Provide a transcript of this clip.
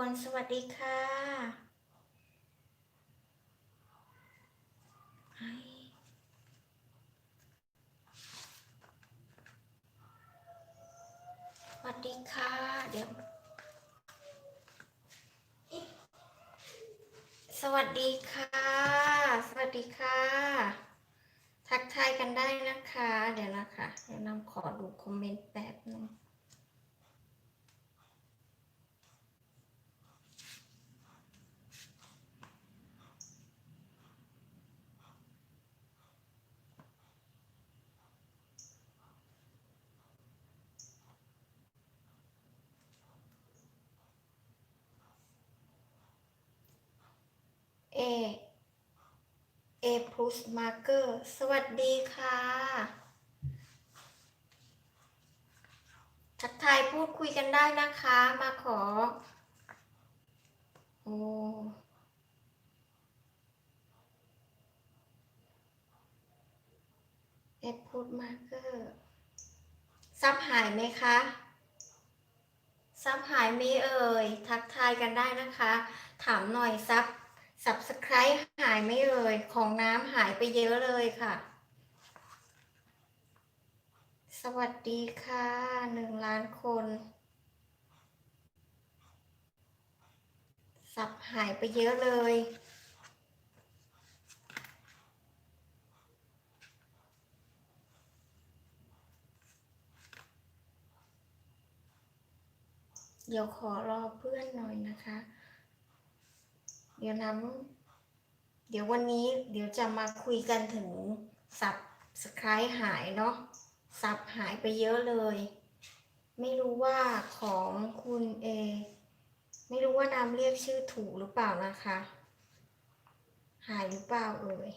คนสวัสดีค่ะสวัสดีค่ะ เดี๋ยว สวัสดีค่ะ สวัสดีค่ะ ทักทายกันได้นะคะ เดี๋ยวนะคะเดี๋ยวนำขอดูคอมเมนต์แป๊บนึง A A plus marker สวัสดีค่ะ ทักทายพูดคุยกันได้นะคะ มาขอ โอ้ A plus marker ซับหายไหมคะซับหายไหมเอ่ย ทักทายกันได้นะคะ ถามหน่อยซับ subscribe หายไม่เอ่ยของน้ำหายไปเยอะเลยค่ะ สวัสดีค่ะหนึ่งล้านคน สับหายไปเยอะเลยเดี๋ยวขอรอเพื่อนหน่อยนะคะ ดี๋ยวน้ำเดี๋ยววันนี้เดี๋ยวจะมาคุยกันถึงสับสไครหายเนาะสับหายไปเยอะเลย ไม่รู้ว่าของคุณเอ ไม่รู้ว่าน้ำเรียกชื่อถูกหรือเปล่านะคะ หายหรือเปล่าเอ่ย